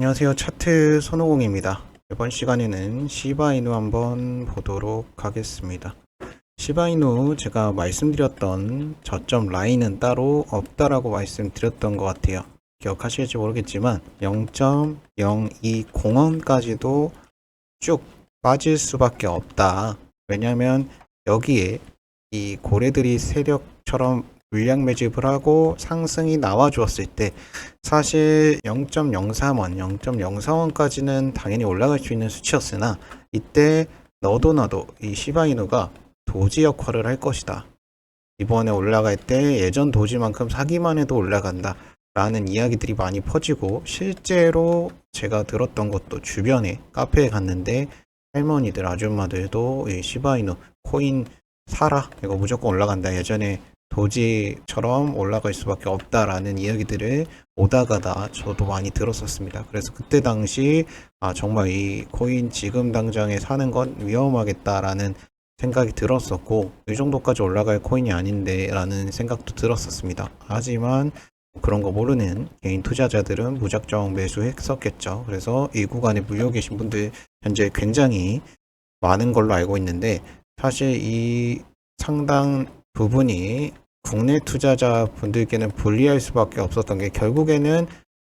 안녕하세요. 차트 손오공입니다. 이번 시간에는 시바이누 한번 보도록 하겠습니다. 시바이누 제가 말씀드렸던 저점 라인은 따로 없다라고 말씀드렸던 것 같아요. 기억하실지 모르겠지만 0.020원까지도 쭉 빠질 수밖에 없다. 왜냐하면 여기에 이 고래들이 세력처럼 물량 매집을 하고 상승이 나와 주었을 때 사실 0.03원, 0.04원까지는 당연히 올라갈 수 있는 수치였으나 이때 너도 나도 이 시바이누가 도지 역할을 할 것이다. 이번에 올라갈 때 예전 도지만큼 사기만 해도 올라간다. 라는 이야기들이 많이 퍼지고 실제로 제가 들었던 것도 주변에 카페에 갔는데 할머니들, 아줌마들도 이 시바이누 코인 사라. 이거 무조건 올라간다. 예전에 도지처럼 올라갈 수밖에 없다라는 이야기들을 오다 가다 저도 많이 들었었습니다. 그래서 그때 당시 아 정말 이 코인 지금 당장에 사는 건 위험하겠다라는 생각이 들었었고 이 정도까지 올라갈 코인이 아닌데라는 생각도 들었었습니다. 하지만 그런 거 모르는 개인 투자자들은 무작정 매수했었겠죠. 그래서 이 구간에 물려 계신 분들 현재 굉장히 많은 걸로 알고 있는데 사실 이 상당 부분이 국내 투자자 분들께는 불리할 수밖에 없었던 게 결국에는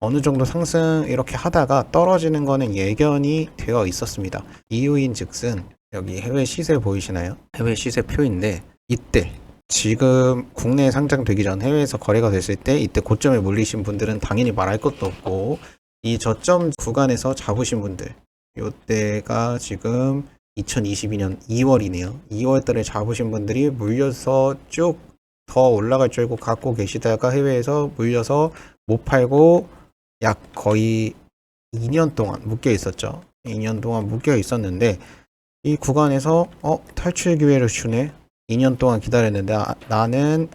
어느 정도 상승 이렇게 하다가 떨어지는 거는 예견이 되어 있었습니다. 이유인 즉슨 여기 해외 시세 보이시나요? 해외 시세 표인데 이때 지금 국내에 상장되기 전 해외에서 거래가 됐을 때 이때 고점에 물리신 분들은 당연히 말할 것도 없고 이 저점 구간에서 잡으신 분들 요때가 지금 2022년 2월이네요. 2월 달에 잡으신 분들이 물려서 쭉 더 올라갈 줄 알고 갖고 계시다가 해외에서 물려서 못 팔고 약 거의 2년 동안 묶여 있었죠. 2년 동안 묶여 있었는데 이 구간에서 어 탈출 기회를 주네. 2년 동안 기다렸는데 아, 나는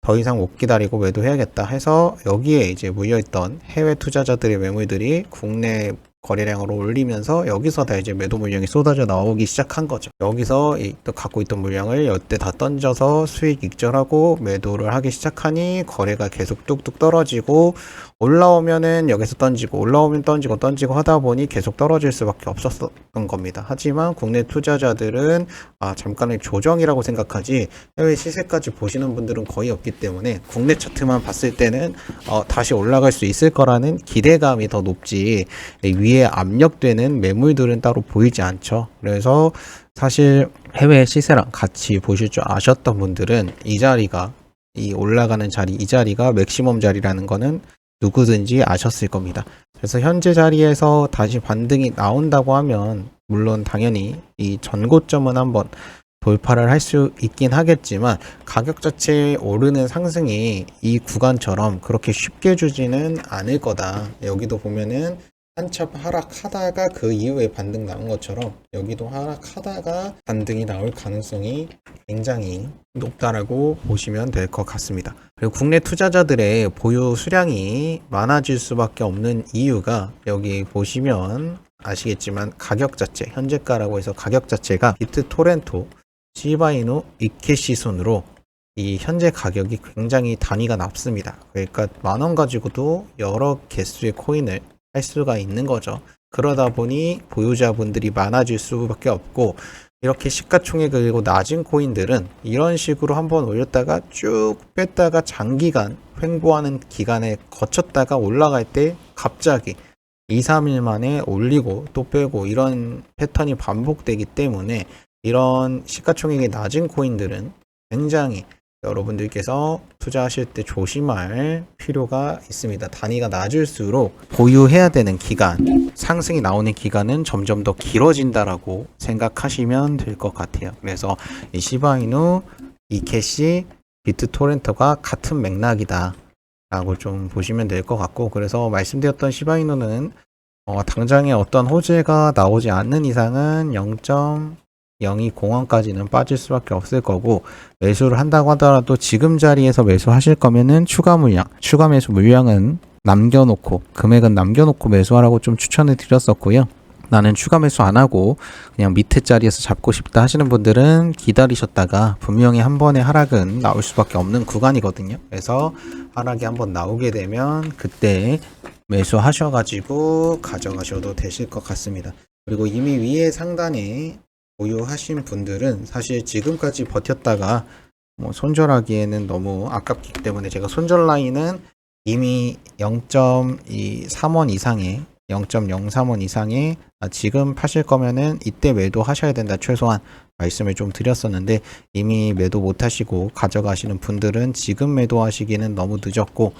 더 이상 못 기다리고 매도해야겠다 해서 여기에 이제 물려있던 해외 투자자들의 매물들이 국내 거래량으로 올리면서 여기서 다 이제 매도 물량이 쏟아져 나오기 시작한 거죠. 여기서 이, 또 갖고 있던 물량을 여태 다 던져서 수익 익절하고 매도를 하기 시작하니 거래가 계속 뚝뚝 떨어지고 올라오면은 여기서 던지고 올라오면 던지고 던지고 하다 보니 계속 떨어질 수밖에 없었던 겁니다. 하지만 국내 투자자들은 아 잠깐의 조정이라고 생각하지 해외 시세까지 보시는 분들은 거의 없기 때문에 국내 차트만 봤을 때는 어, 다시 올라갈 수 있을 거라는 기대감이 더 높지 위에 압력되는 매물들은 따로 보이지 않죠. 그래서 사실 해외 시세랑 같이 보실 줄 아셨던 분들은 이 자리가 이 올라가는 자리 이 자리가 맥시멈 자리라는 거는 누구든지 아셨을 겁니다. 그래서 현재 자리에서 다시 반등이 나온다고 하면 물론 당연히 이 전고점은 한번 돌파를 할 수 있긴 하겠지만 가격 자체에 오르는 상승이 이 구간처럼 그렇게 쉽게 주지는 않을 거다. 여기도 보면은 한참 하락하다가 그 이후에 반등 나온 것처럼 여기도 하락하다가 반등이 나올 가능성이 굉장히 높다라고 보시면 될 것 같습니다. 그리고 국내 투자자들의 보유 수량이 많아질 수밖에 없는 이유가 여기 보시면 아시겠지만 가격 자체 현재가라고 해서 가격 자체가 비트 토렌토 시바이노 이케시 순으로 이 현재 가격이 굉장히 단위가 낮습니다. 그러니까 만 원 가지고도 여러 개수의 코인을 할 수가 있는 거죠. 그러다 보니 보유자분들이 많아질 수밖에 없고 이렇게 시가총액 그리고 낮은 코인들은 이런 식으로 한번 올렸다가 쭉 뺐다가 장기간 횡보하는 기간에 거쳤다가 올라갈 때 갑자기 2, 3일 만에 올리고 또 빼고 이런 패턴이 반복되기 때문에 이런 시가총액이 낮은 코인들은 굉장히 여러분들께서 투자하실 때 조심할 필요가 있습니다. 단위가 낮을수록 보유해야 되는 기간, 상승이 나오는 기간은 점점 더 길어진다라고 생각하시면 될 것 같아요. 그래서 이 시바이누, 이캐시, 비트토렌터가 같은 맥락이다. 라고 좀 보시면 될 것 같고, 그래서 말씀드렸던 시바이누는 어, 당장에 어떤 호재가 나오지 않는 이상은 0. 0.02공원까지는 빠질 수밖에 없을 거고 매수를 한다고 하더라도 지금 자리에서 매수하실 거면은 추가 물량, 추가 매수 물량은 남겨놓고 금액은 남겨놓고 매수하라고 좀 추천을 드렸었고요. 나는 추가 매수 안 하고 그냥 밑에 자리에서 잡고 싶다 하시는 분들은 기다리셨다가 분명히 한 번의 하락은 나올 수밖에 없는 구간이거든요. 그래서 하락이 한 번 나오게 되면 그때 매수하셔가지고 가져가셔도 되실 것 같습니다. 그리고 이미 위에 상단에 보유하신 분들은 사실 지금까지 버텼다가 뭐 손절하기에는 너무 아깝기 때문에 제가 손절 라인은 이미 0.3원 이상의 0.03원 이상의 아, 지금 파실 거면은 이때 매도 하셔야 된다 최소한 말씀을 좀 드렸었는데 이미 매도 못 하시고 가져가시는 분들은 지금 매도하시기는 너무 늦었고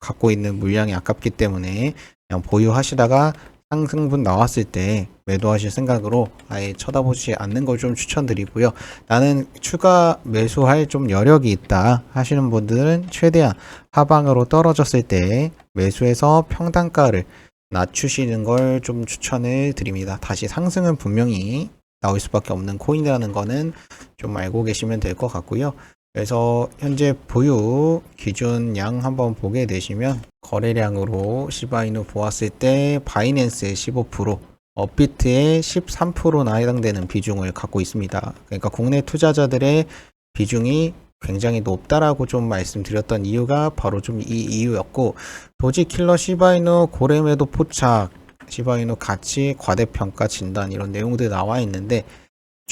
갖고 있는 물량이 아깝기 때문에 그냥 보유하시다가 상승분 나왔을 때 매도하실 생각으로 아예 쳐다보지 않는 걸 좀 추천드리고요. 나는 추가 매수할 좀 여력이 있다 하시는 분들은 최대한 하방으로 떨어졌을 때 매수해서 평단가를 낮추시는 걸 좀 추천을 드립니다. 다시 상승은 분명히 나올 수밖에 없는 코인이라는 거는 좀 알고 계시면 될 것 같고요. 그래서 현재 보유 기준 양 한번 보게 되시면 거래량으로 시바이누 보았을 때 바이낸스의 15%, 업비트의 13%나 해당되는 비중을 갖고 있습니다. 그러니까 국내 투자자들의 비중이 굉장히 높다라고 좀 말씀드렸던 이유가 바로 좀 이 이유였고 도지 킬러 시바이누 고래매도 포착 시바이누 가치 과대평가 진단 이런 내용들 나와 있는데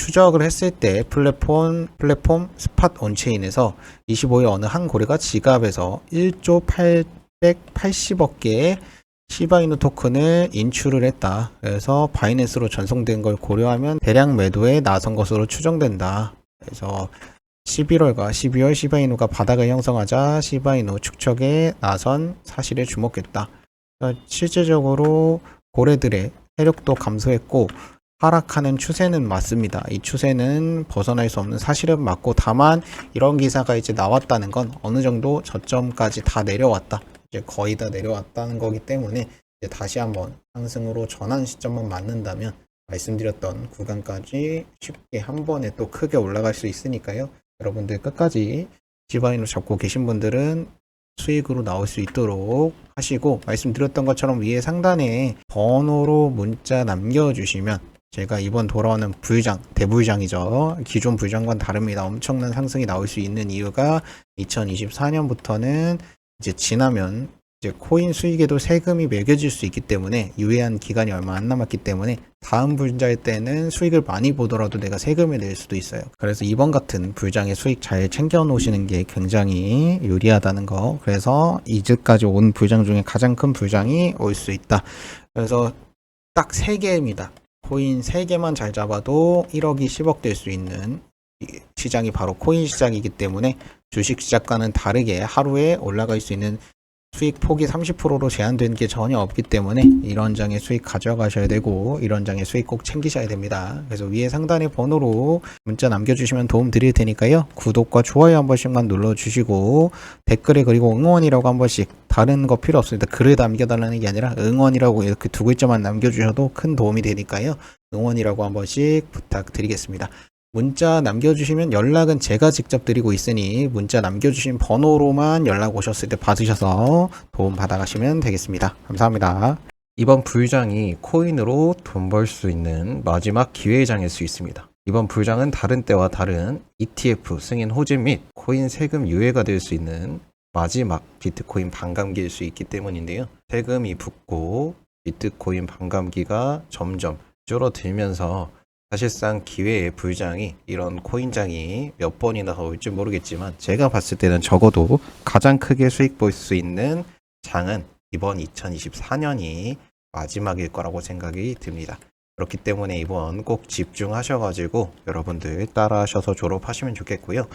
추적을 했을 때 플랫폼 플랫폼 스팟 온체인에서 25일 어느 한 고래가 지갑에서 1조 880억 개의 시바이누 토큰을 인출을 했다. 그래서 바이낸스로 전송된 걸 고려하면 대량 매도에 나선 것으로 추정된다. 그래서 11월과 12월 시바이누가 바닥을 형성하자 시바이누 축적에 나선 사실에 주목했다. 실제적으로 고래들의 세력도 감소했고 하락하는 추세는 맞습니다. 이 추세는 벗어날 수 없는 사실은 맞고 다만 이런 기사가 이제 나왔다는 건 어느 정도 저점까지 다 내려왔다. 이제 거의 다 내려왔다는 거기 때문에 이제 다시 한번 상승으로 전환 시점만 맞는다면 말씀드렸던 구간까지 쉽게 한 번에 또 크게 올라갈 수 있으니까요. 여러분들 끝까지 지바인으로 잡고 계신 분들은 수익으로 나올 수 있도록 하시고 말씀드렸던 것처럼 위에 상단에 번호로 문자 남겨주시면 제가 이번 돌아오는 부유장, 대부유장이죠. 기존 부유장과는 다릅니다. 엄청난 상승이 나올 수 있는 이유가 2024년부터는 이제 지나면 이제 코인 수익에도 세금이 매겨질 수 있기 때문에 유예한 기간이 얼마 안 남았기 때문에 다음 불자일 때는 수익을 많이 보더라도 내가 세금을 낼 수도 있어요. 그래서 이번 같은 불장의 수익 잘 챙겨 놓으시는 게 굉장히 유리하다는 거. 그래서 이제까지 온 불장 중에 가장 큰 불장이 올 수 있다. 그래서 딱 세 개입니다. 코인 세 개만 잘 잡아도 1억이 10억 될 수 있는 이 시장이 바로 코인 시장이기 때문에 주식 시장과는 다르게 하루에 올라갈 수 있는 수익 폭이 30%로 제한된 게 전혀 없기 때문에 이런 장의 수익 가져가셔야 되고 이런 장의 수익 꼭 챙기셔야 됩니다. 그래서 위에 상단의 번호로 문자 남겨주시면 도움 드릴 테니까요. 구독과 좋아요 한 번씩만 눌러주시고 댓글에 그리고 응원이라고 한 번씩 다른 거 필요 없습니다. 글을 남겨달라는 게 아니라 응원이라고 이렇게 두 글자만 남겨주셔도 큰 도움이 되니까요. 응원이라고 한 번씩 부탁드리겠습니다. 문자 남겨주시면 연락은 제가 직접 드리고 있으니 문자 남겨주신 번호로만 연락 오셨을 때 받으셔서 도움 받아가시면 되겠습니다. 감사합니다. 이번 불장이 코인으로 돈 벌 수 있는 마지막 기회장일 수 있습니다. 이번 불장은 다른 때와 다른 ETF 승인 호재 및 코인 세금 유예가 될 수 있는 마지막 비트코인 반감기일 수 있기 때문인데요. 세금이 붙고 비트코인 반감기가 점점 줄어들면서 사실상 기회의 불장이 이런 코인장이 몇 번이나 더 올지 모르겠지만 제가 봤을 때는 적어도 가장 크게 수익 볼 수 있는 장은 이번 2024년이 마지막일 거라고 생각이 듭니다. 그렇기 때문에 이번 꼭 집중하셔가지고 여러분들 따라하셔서 졸업하시면 좋겠고요.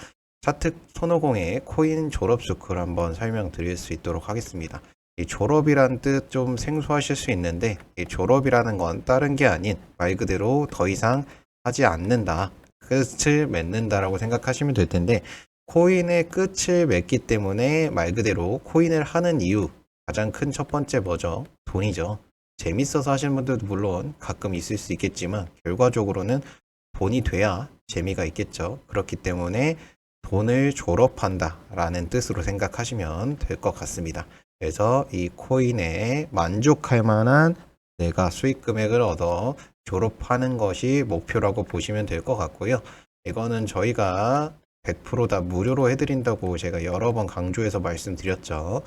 차트 손오공의 코인 졸업 스쿨 한번 설명드릴 수 있도록 하겠습니다. 이 졸업이란 뜻 좀 생소하실 수 있는데 이 졸업이라는 건 다른 게 아닌 말 그대로 더 이상 하지 않는다. 끝을 맺는다라고 생각하시면 될 텐데 코인의 끝을 맺기 때문에 말 그대로 코인을 하는 이유 가장 큰 첫 번째 뭐죠? 돈이죠. 재밌어서 하시는 분들도 물론 가끔 있을 수 있겠지만 결과적으로는 돈이 돼야 재미가 있겠죠. 그렇기 때문에 돈을 졸업한다 라는 뜻으로 생각하시면 될 것 같습니다. 그래서 이 코인에 만족할 만한 내가 수익 금액을 얻어 졸업하는 것이 목표라고 보시면 될 것 같고요. 이거는 저희가 100%다 무료로 해드린다고 제가 여러 번 강조해서 말씀드렸죠.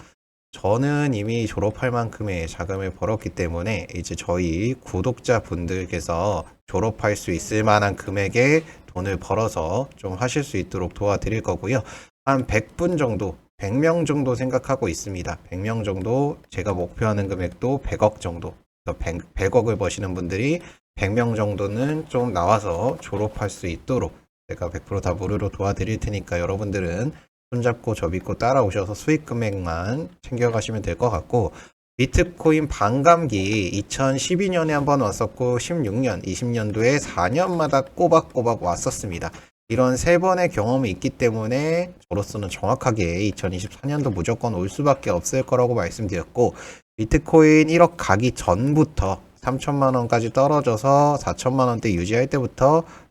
저는 이미 졸업할 만큼의 자금을 벌었기 때문에 이제 저희 구독자 분들께서 졸업할 수 있을 만한 금액의 돈을 벌어서 좀 하실 수 있도록 도와드릴 거고요. 한 100분 정도, 100명 정도 생각하고 있습니다. 100명 정도 제가 목표하는 금액도 100억 정도. 100, 100 억을 버시는 분들이 100명 정도는 좀 나와서 졸업할 수 있도록 제가 100%다 무료로 도와드릴 테니까 여러분들은 손잡고 저 믿고 따라오셔서 수익 금액만 챙겨가시면 될 것 같고 비트코인 반감기 2012년에 한번 왔었고 16년, 20년도에 4년마다 꼬박꼬박 왔었습니다. 이런 세 번의 경험이 있기 때문에 저로서는 정확하게 2024년도 무조건 올 수밖에 없을 거라고 말씀드렸고 비트코인 1억 가기 전부터 3천만 원까지 떨어져서 4천만 원대 유지할 때부터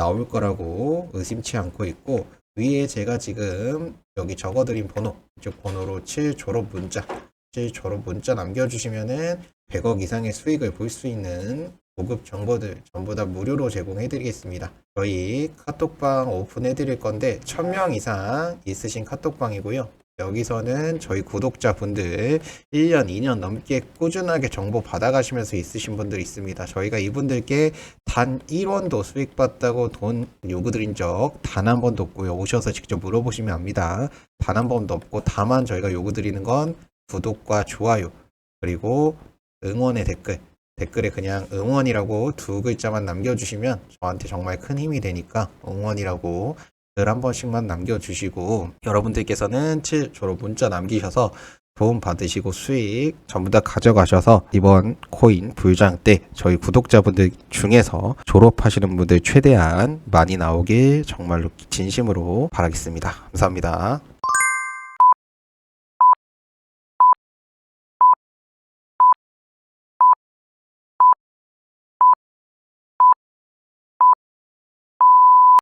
나올 거라고 의심치 않고 있고 위에 제가 지금 여기 적어드린 번호 이쪽 번호로 7 졸업 문자 7 졸업 문자 남겨주시면은 100억 이상의 수익을 볼 수 있는 고급 정보들 전부 다 무료로 제공해 드리겠습니다. 저희 카톡방 오픈해 드릴 건데 1000명 이상 있으신 카톡방이고요. 여기서는 저희 구독자분들 1년, 2년 넘게 꾸준하게 정보 받아가시면서 있으신 분들 있습니다. 저희가 이분들께 단 1원도 수익 봤다고 돈 요구드린 적 단 한 번도 없고요. 오셔서 직접 물어보시면 압니다. 단 한 번도 없고 다만 저희가 요구드리는 건 구독과 좋아요 그리고 응원의 댓글 댓글에 그냥 응원이라고 두 글자만 남겨주시면 저한테 정말 큰 힘이 되니까 응원이라고 글 한 번씩만 남겨주시고 여러분들께서는 7 졸업 문자 남기셔서 도움 받으시고 수익 전부 다 가져가셔서 이번 코인 불장 때 저희 구독자분들 중에서 졸업하시는 분들 최대한 많이 나오길 정말로 진심으로 바라겠습니다. 감사합니다.